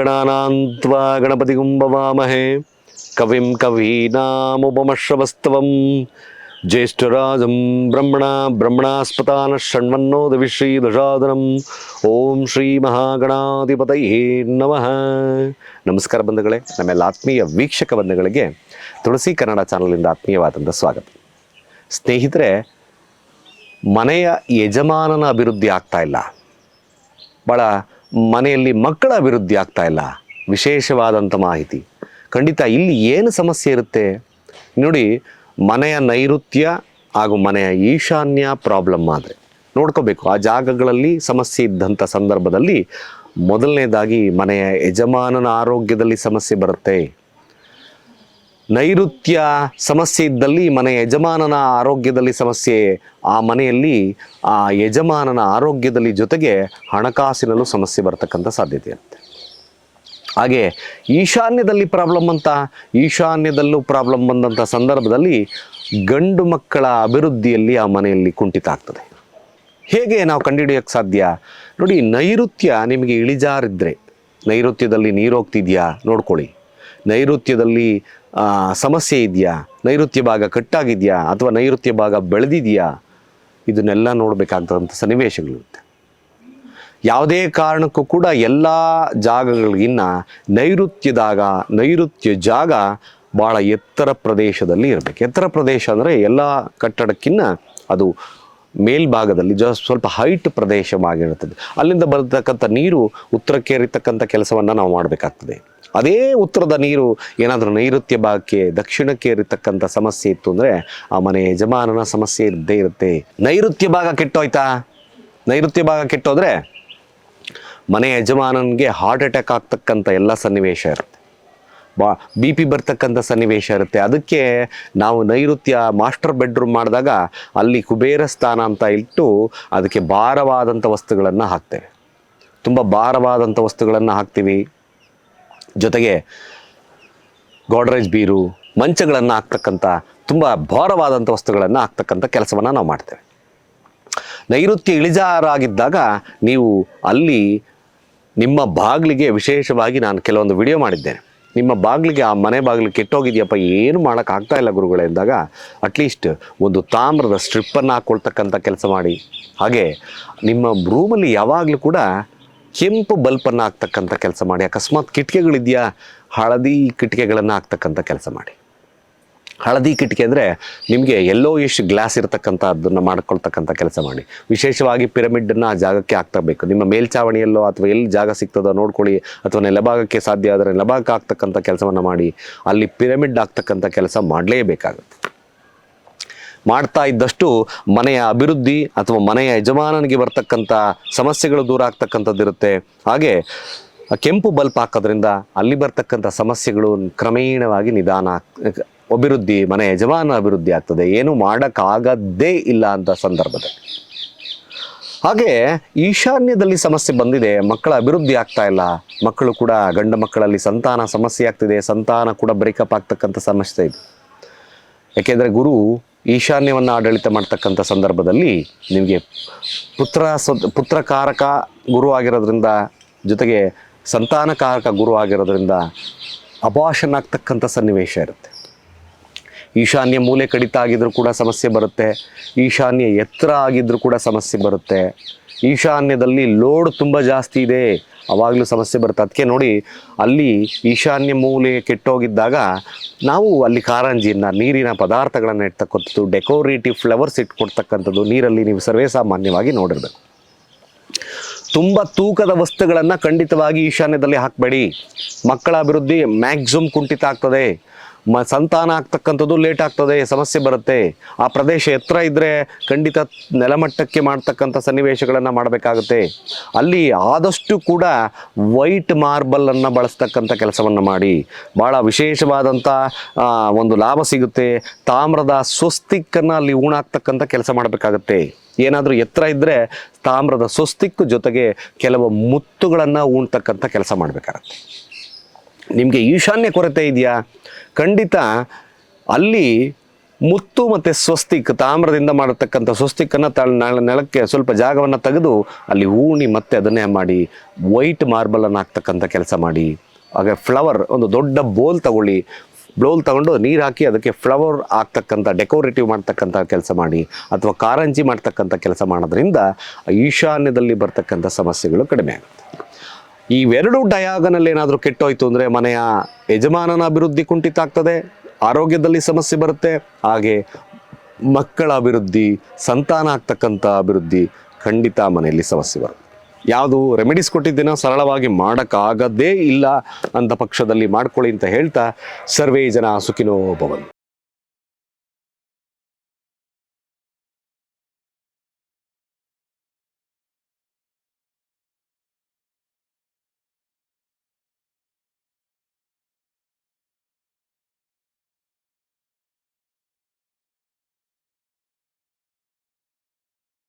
ಗಣಾನಾಂತ್ವಾ ಗಣಪತಿಗುಂಬವಾಮಹೇ ಕವಿಂ ಕವೀನಾಮುಪಮಶ್ರವಸ್ತವಂ ಜ್ಯೇಷ್ಠರಾಜಂ ಬ್ರಹ್ಮಣ ಬ್ರಹ್ಮಣಾಸ್ಪತಾನ ಶ್ರೀ ವಿಶ್ರೀದಶಾದನಂ ಓಂ ಶ್ರೀ ಮಹಾಗಣಾಧಿಪತಯೇ ನಮಃ ನಮಸ್ಕಾರ ಬಂಧುಗಳೇ, ನಮ್ಮೆಲ್ಲ ಆತ್ಮೀಯ ವೀಕ್ಷಕ ಬಂಧುಗಳಿಗೆ ತುಳಸಿ ಕನ್ನಡ ಚಾನಲಿಂದ ಆತ್ಮೀಯವಾದಂಥ ಸ್ವಾಗತ. ಸ್ನೇಹಿತರೆ, ಮನೆಯ ಯಜಮಾನನ ಅಭಿವೃದ್ಧಿ ಆಗ್ತಾ ಇಲ್ಲ. ಭಾಳ ಮನೆಯಲ್ಲಿ ಮಕ್ಕಳ ಅಭಿವೃದ್ಧಿ ಆಗ್ತಾ ಇಲ್ಲ. ವಿಶೇಷವಾದಂಥ ಮಾಹಿತಿ. ಖಂಡಿತ ಇಲ್ಲಿ ಏನು ಸಮಸ್ಯೆ ಇರುತ್ತೆ? ನೋಡಿ, ಮನೆಯ ನೈಋತ್ಯ ಹಾಗೂ ಮನೆಯ ಈಶಾನ್ಯ ಪ್ರಾಬ್ಲಮ್ ಆದರೆ. ನೋಡ್ಕೋಬೇಕು, ಆ ಜಾಗಗಳಲ್ಲಿ ಸಮಸ್ಯೆ ಇದ್ದಂಥ ಸಂದರ್ಭದಲ್ಲಿ ಮೊದಲನೇದಾಗಿ ಮನೆಯ ಯಜಮಾನನ ಆರೋಗ್ಯದಲ್ಲಿ ಸಮಸ್ಯೆ ಬರುತ್ತೆ. ನೈಋತ್ಯ ಸಮಸ್ಯೆ ಇದ್ದಲ್ಲಿ ಮನೆ ಯಜಮಾನನ ಆರೋಗ್ಯದಲ್ಲಿ ಸಮಸ್ಯೆ. ಆ ಮನೆಯಲ್ಲಿ ಆ ಯಜಮಾನನ ಆರೋಗ್ಯದಲ್ಲಿ ಜೊತೆಗೆ ಹಣಕಾಸಿನಲ್ಲೂ ಸಮಸ್ಯೆ ಬರ್ತಕ್ಕಂಥ ಸಾಧ್ಯತೆ ಇರುತ್ತೆ. ಹಾಗೆ ಈಶಾನ್ಯದಲ್ಲಿ ಪ್ರಾಬ್ಲಮ್ ಅಂತ, ಈಶಾನ್ಯದಲ್ಲೂ ಪ್ರಾಬ್ಲಮ್ ಬಂದಂಥ ಸಂದರ್ಭದಲ್ಲಿ ಗಂಡು ಮಕ್ಕಳ ಅಭಿವೃದ್ಧಿಯಲ್ಲಿ ಆ ಮನೆಯಲ್ಲಿ ಕುಂಠಿತ ಆಗ್ತದೆ. ಹೇಗೆ ನಾವು ಕಂಡುಹಿಡಿಯೋಕ್ಕೆ ಸಾಧ್ಯ? ನೋಡಿ ನೈಋತ್ಯ ನಿಮಗೆ ಇಳಿಜಾರಿದ್ರೆ, ನೈಋತ್ಯದಲ್ಲಿ ನೀರು ಹೋಗ್ತಿದ್ಯಾ ನೋಡ್ಕೊಳ್ಳಿ. ನೈಋತ್ಯದಲ್ಲಿ ಸಮಸ್ಯೆ ಇದೆಯಾ? ನೈಋತ್ಯ ಭಾಗ ಕಟ್ಟಾಗಿದೆಯಾ? ಅಥವಾ ನೈಋತ್ಯ ಭಾಗ ಬೆಳೆದಿದೆಯಾ? ಇದನ್ನೆಲ್ಲ ನೋಡಬೇಕಾಗ್ತದಂಥ ಸನ್ನಿವೇಶಗಳಿರುತ್ತೆ. ಯಾವುದೇ ಕಾರಣಕ್ಕೂ ಕೂಡ ಎಲ್ಲ ಜಾಗಗಳಿಗಿನ್ನ ನೈಋತ್ಯದಾಗ ನೈಋತ್ಯ ಜಾಗ ಭಾಳ ಎತ್ತರ ಪ್ರದೇಶದಲ್ಲಿ ಇರಬೇಕು. ಎತ್ತರ ಪ್ರದೇಶ ಅಂದರೆ ಎಲ್ಲ ಕಟ್ಟಡಕ್ಕಿನ್ನ ಅದು ಮೇಲ್ಭಾಗದಲ್ಲಿ ಜ, ಸ್ವಲ್ಪ ಹೈಟ್ ಪ್ರದೇಶವಾಗಿರುತ್ತದೆ. ಅಲ್ಲಿಂದ ಬರತಕ್ಕಂಥ ನೀರು ಉತ್ತರಕ್ಕೆ ಹರಿತಕ್ಕಂಥ ಕೆಲಸವನ್ನು ನಾವು ಮಾಡಬೇಕಾಗ್ತದೆ. ಅದೇ ಉತ್ತರದ ನೀರು ಏನಾದರೂ ನೈಋತ್ಯ ಭಾಗಕ್ಕೆ ದಕ್ಷಿಣಕ್ಕೆ ಇರತಕ್ಕಂಥ ಸಮಸ್ಯೆ ಇತ್ತು ಅಂದರೆ ಆ ಮನೆ ಯಜಮಾನನ ಸಮಸ್ಯೆ ಇದ್ದೇ ಇರುತ್ತೆ. ನೈಋತ್ಯ ಭಾಗ ಕೆಟ್ಟೋಯ್ತಾ? ನೈಋತ್ಯ ಭಾಗ ಕೆಟ್ಟೋದ್ರೆ ಮನೆ ಯಜಮಾನನಿಗೆ ಹಾರ್ಟ್ ಅಟ್ಯಾಕ್ ಆಗ್ತಕ್ಕಂಥ ಎಲ್ಲ ಸನ್ನಿವೇಶ ಇರುತ್ತೆ. ಬಾ ಬಿ ಪಿ ಬರ್ತಕ್ಕಂಥ ಸನ್ನಿವೇಶ ಇರುತ್ತೆ. ಅದಕ್ಕೆ ನಾವು ನೈಋತ್ಯ ಮಾಸ್ಟರ್ ಬೆಡ್ರೂಮ್ ಮಾಡಿದಾಗ ಅಲ್ಲಿ ಕುಬೇರ ಸ್ಥಾನ ಅಂತ ಇಟ್ಟು ಅದಕ್ಕೆ ಭಾರವಾದಂಥ ವಸ್ತುಗಳನ್ನು ಹಾಕ್ತೇವೆ. ತುಂಬ ಭಾರವಾದಂಥ ವಸ್ತುಗಳನ್ನು ಹಾಕ್ತೀವಿ. ಜೊತೆಗೆ ಗೋಡ್ರೇಜ್ ಬೀರು, ಮಂಚಗಳನ್ನು ಹಾಕ್ತಕ್ಕಂಥ, ತುಂಬ ಭಾರವಾದಂಥ ವಸ್ತುಗಳನ್ನು ಹಾಕ್ತಕ್ಕಂಥ ಕೆಲಸವನ್ನು ನಾವು ಮಾಡ್ತೇವೆ. ನೈಋತ್ಯ ಇಳಿಜಾರಾಗಿದ್ದಾಗ ನೀವು ಅಲ್ಲಿ ನಿಮ್ಮ ಬಾಗಿಲಿಗೆ ವಿಶೇಷವಾಗಿ ನಾನು ಕೆಲವೊಂದು ವಿಡಿಯೋ ಮಾಡಿದ್ದೇನೆ. ನಿಮ್ಮ ಬಾಗಿಲಿಗೆ, ಆ ಮನೆ ಬಾಗಿಲು ಕೆಟ್ಟೋಗಿದೆಯಪ್ಪ, ಏನು ಮಾಡೋಕ್ಕಾಗ್ತಾ ಇಲ್ಲ ಗುರುಗಳೇ ಎಂದಾಗ ಅಟ್ಲೀಸ್ಟ್ ಒಂದು ತಾಮ್ರದ ಸ್ಟ್ರಿಪ್ಪನ್ನು ಹಾಕ್ಕೊಳ್ತಕ್ಕಂಥ ಕೆಲಸ ಮಾಡಿ. ಹಾಗೆ ನಿಮ್ಮ ರೂಮಲ್ಲಿ ಯಾವಾಗಲೂ ಕೂಡ ಕೆಂಪು ಬಲ್ಪನ್ನು ಹಾಕ್ತಕ್ಕಂಥ ಕೆಲಸ ಮಾಡಿ. ಅಕಸ್ಮಾತ್ ಕಿಟಕಿಗಳಿದೆಯಾ, ಹಳದಿ ಕಿಟಕಿಗಳನ್ನು ಹಾಕ್ತಕ್ಕಂಥ ಕೆಲಸ ಮಾಡಿ. ಹಳದಿ ಕಿಟಕಿ ಅಂದರೆ ನಿಮಗೆ ಎಲ್ಲೋ ಇಷ್ಟು ಗ್ಲಾಸ್ ಇರತಕ್ಕಂಥದ್ದನ್ನು ಮಾಡ್ಕೊಳ್ತಕ್ಕಂಥ ಕೆಲಸ ಮಾಡಿ. ವಿಶೇಷವಾಗಿ ಪಿರಮಿಡನ್ನು ಆ ಜಾಗಕ್ಕೆ ಹಾಕ್ತಬೇಕು ನಿಮ್ಮ ಮೇಲ್ಚಾವಣಿಯಲ್ಲೋ ಅಥವಾ ಎಲ್ಲಿ ಜಾಗ ಸಿಗ್ತದೋ ನೋಡ್ಕೊಳ್ಳಿ. ಅಥವಾ ನೆಲಭಾಗಕ್ಕೆ ಸಾಧ್ಯ ಆದರೆ ನೆಲಭಾಗಕ್ಕೆ ಹಾಕ್ತಕ್ಕಂಥ ಕೆಲಸವನ್ನು ಮಾಡಿ. ಅಲ್ಲಿ ಪಿರಮಿಡ್ ಆಗ್ತಕ್ಕಂಥ ಕೆಲಸ ಮಾಡಲೇಬೇಕಾಗುತ್ತೆ. ಮಾಡ್ತಾ ಇದ್ದಷ್ಟು ಮನೆಯ ಅಭಿವೃದ್ಧಿ ಅಥವಾ ಮನೆಯ ಯಜಮಾನನಿಗೆ ಬರ್ತಕ್ಕಂಥ ಸಮಸ್ಯೆಗಳು ದೂರ ಆಗ್ತಕ್ಕಂಥದ್ದಿರುತ್ತೆ. ಹಾಗೆ ಕೆಂಪು ಬಲ್ಪ್ ಹಾಕೋದ್ರಿಂದ ಅಲ್ಲಿ ಬರ್ತಕ್ಕಂಥ ಸಮಸ್ಯೆಗಳು ಕ್ರಮೇಣವಾಗಿ ನಿಧಾನ ಅಭಿವೃದ್ಧಿ, ಮನೆ ಯಜಮಾನ ಅಭಿವೃದ್ಧಿ ಆಗ್ತದೆ. ಏನು ಮಾಡೋಕ್ಕಾಗದ್ದೇ ಇಲ್ಲ ಅಂತ ಸಂದರ್ಭದಲ್ಲಿ. ಹಾಗೆ ಈಶಾನ್ಯದಲ್ಲಿ ಸಮಸ್ಯೆ ಬಂದಿದೆ. ಮಕ್ಕಳ ಅಭಿವೃದ್ಧಿ ಆಗ್ತಾ ಇಲ್ಲ. ಮಕ್ಕಳು ಕೂಡ ಗಂಡ ಮಕ್ಕಳಲ್ಲಿ ಸಂತಾನ ಸಮಸ್ಯೆ ಆಗ್ತಿದೆ. ಸಂತಾನ ಕೂಡ ಬ್ರೇಕಪ್ ಆಗ್ತಕ್ಕಂಥ ಸಮಸ್ಯೆ ಇದೆ. ಯಾಕೆಂದರೆ ಗುರು ಈಶಾನ್ಯವನ್ನು ಆಡಳಿತ ಮಾಡ್ತಕ್ಕಂಥ ಸಂದರ್ಭದಲ್ಲಿ ನಿಮಗೆ ಪುತ್ರ ಪುತ್ರಕಾರಕ ಗುರು ಆಗಿರೋದ್ರಿಂದ ಜೊತೆಗೆ ಸಂತಾನಕಾರಕ ಗುರು ಆಗಿರೋದ್ರಿಂದ ಅಭಾಷಣ ಆಗ್ತಕ್ಕಂಥ ಸನ್ನಿವೇಶ ಇರುತ್ತೆ. ಈಶಾನ್ಯ ಮೂಲೆ ಕಡಿತ ಆಗಿದ್ರೂ ಕೂಡ ಸಮಸ್ಯೆ ಬರುತ್ತೆ, ಈಶಾನ್ಯ ಎತ್ತರ ಆಗಿದ್ರೂ ಕೂಡ ಸಮಸ್ಯೆ ಬರುತ್ತೆ. ಈಶಾನ್ಯದಲ್ಲಿ ಲೋಡ್ ತುಂಬ ಜಾಸ್ತಿ ಇದೆ. ಅವಾಗಲೂ ಸಮಸ್ಯೆ ಬರುತ್ತೆ. ಅದಕ್ಕೆ ನೋಡಿ, ಅಲ್ಲಿ ಈಶಾನ್ಯ ಮೂಲೆ ಕೆಟ್ಟೋಗಿದ್ದಾಗ ನಾವು ಅಲ್ಲಿ ಕಾರಂಜಿಯನ್ನು, ನೀರಿನ ಪದಾರ್ಥಗಳನ್ನು ಇಡ್ತಕ್ಕಂಥದ್ದು, ಡೆಕೋರೇಟಿವ್ ಫ್ಲವರ್ಸ್ ಇಟ್ಕೊಡ್ತಕ್ಕಂಥದ್ದು, ನೀರಲ್ಲಿ ನೀವು ಸರ್ವೇ ಸಾಮಾನ್ಯವಾಗಿ ನೋಡಿರ್ಬೇಕು. ತುಂಬ ತೂಕದ ವಸ್ತುಗಳನ್ನು ಖಂಡಿತವಾಗಿ ಈಶಾನ್ಯದಲ್ಲಿ ಹಾಕಬೇಡಿ. ಮಕ್ಕಳ ಅಭಿವೃದ್ಧಿ ಮ್ಯಾಕ್ಸಿಮಮ್ ಕುಂಠಿತ ಆಗ್ತದೆ. ಮ ಸಂತಾನ ಆಗ್ತಕ್ಕಂಥದ್ದು ಲೇಟ್ ಆಗ್ತದೆ, ಸಮಸ್ಯೆ ಬರುತ್ತೆ. ಆ ಪ್ರದೇಶ ಎತ್ತರ ಇದ್ದರೆ ಖಂಡಿತ ನೆಲಮಟ್ಟಕ್ಕೆ ಮಾಡ್ತಕ್ಕಂಥ ಸನ್ನಿವೇಶಗಳನ್ನು ಮಾಡಬೇಕಾಗುತ್ತೆ. ಅಲ್ಲಿ ಆದಷ್ಟು ಕೂಡ ವೈಟ್ ಮಾರ್ಬಲನ್ನು ಬಳಸ್ತಕ್ಕಂಥ ಕೆಲಸವನ್ನು ಮಾಡಿ. ಭಾಳ ವಿಶೇಷವಾದಂಥ ಒಂದು ಲಾಭ ಸಿಗುತ್ತೆ. ತಾಮ್ರದ ಸ್ವಸ್ತಿಕ್ಕನ್ನು ಅಲ್ಲಿ ಊಣಾಗ್ತಕ್ಕಂಥ ಕೆಲಸ ಮಾಡಬೇಕಾಗುತ್ತೆ. ಏನಾದರೂ ಎತ್ತರ ಇದ್ದರೆ ತಾಮ್ರದ ಸ್ವಸ್ತಿಕ್ಕು ಜೊತೆಗೆ ಕೆಲವು ಮುತ್ತುಗಳನ್ನು ಉಣ್ತಕ್ಕಂಥ ಕೆಲಸ ಮಾಡಬೇಕಾಗತ್ತೆ. ನಿಮಗೆ ಈಶಾನ್ಯ ಕೊರತೆ ಇದೆಯಾ? ಖಂಡಿತ ಅಲ್ಲಿ ಮುತ್ತು ಮತ್ತು ಸ್ವಸ್ತಿಕ್, ತಾಮ್ರದಿಂದ ಮಾಡತಕ್ಕಂಥ ಸ್ವಸ್ತಿಕ್ಕನ್ನು ತ ನೆಲಕ್ಕೆ ಸ್ವಲ್ಪ ಜಾಗವನ್ನು ತೆಗೆದು ಅಲ್ಲಿ ಹೂಣಿ ಮತ್ತೆ ಅದನ್ನೇ ಮಾಡಿ, ವೈಟ್ ಮಾರ್ಬಲನ್ನು ಹಾಕ್ತಕ್ಕಂಥ ಕೆಲಸ ಮಾಡಿ. ಹಾಗೆ ಫ್ಲವರ್ ಒಂದು ದೊಡ್ಡ ಬೋಲ್ ತಗೊಳ್ಳಿ. ಬ್ಲೋಲ್ ತಗೊಂಡು ನೀರು ಹಾಕಿ ಅದಕ್ಕೆ ಫ್ಲವರ್ ಆಗ್ತಕ್ಕಂಥ ಡೆಕೋರೇಟಿವ್ ಮಾಡ್ತಕ್ಕಂಥ ಕೆಲಸ ಮಾಡಿ, ಅಥವಾ ಕಾರಂಜಿ ಮಾಡ್ತಕ್ಕಂಥ ಕೆಲಸ ಮಾಡೋದ್ರಿಂದ ಈಶಾನ್ಯದಲ್ಲಿ ಬರ್ತಕ್ಕಂಥ ಸಮಸ್ಯೆಗಳು ಕಡಿಮೆ ಆಗುತ್ತೆ. ಇವೆರಡು ಡಯಾಗನಲ್ಲಿ ಏನಾದರೂ ಕೆಟ್ಟೋಯ್ತು ಅಂದರೆ ಮನೆಯ ಯಜಮಾನನ ಅಭಿವೃದ್ಧಿ ಕುಂಠಿತ ಆಗ್ತದೆ ಆರೋಗ್ಯದಲ್ಲಿ ಸಮಸ್ಯೆ ಬರುತ್ತೆ, ಹಾಗೆ ಮಕ್ಕಳ ಅಭಿವೃದ್ಧಿ, ಸಂತಾನ ಆಗ್ತಕ್ಕಂಥ ಅಭಿವೃದ್ಧಿ ಖಂಡಿತ ಮನೆಯಲ್ಲಿ ಸಮಸ್ಯೆ ಬರುತ್ತೆ. ಯಾವುದು ರೆಮಿಡೀಸ್ ಕೊಟ್ಟಿದ್ದೀನೋ ಸರಳವಾಗಿ ಮಾಡೋಕ್ಕಾಗದೇ ಇಲ್ಲ ಅಂತ ಪಕ್ಷದಲ್ಲಿ ಮಾಡ್ಕೊಳ್ಳಿ ಅಂತ ಹೇಳ್ತಾ ಸರ್ವೇ ಜನ ಸುಖಿನೋ ಭವಂತು.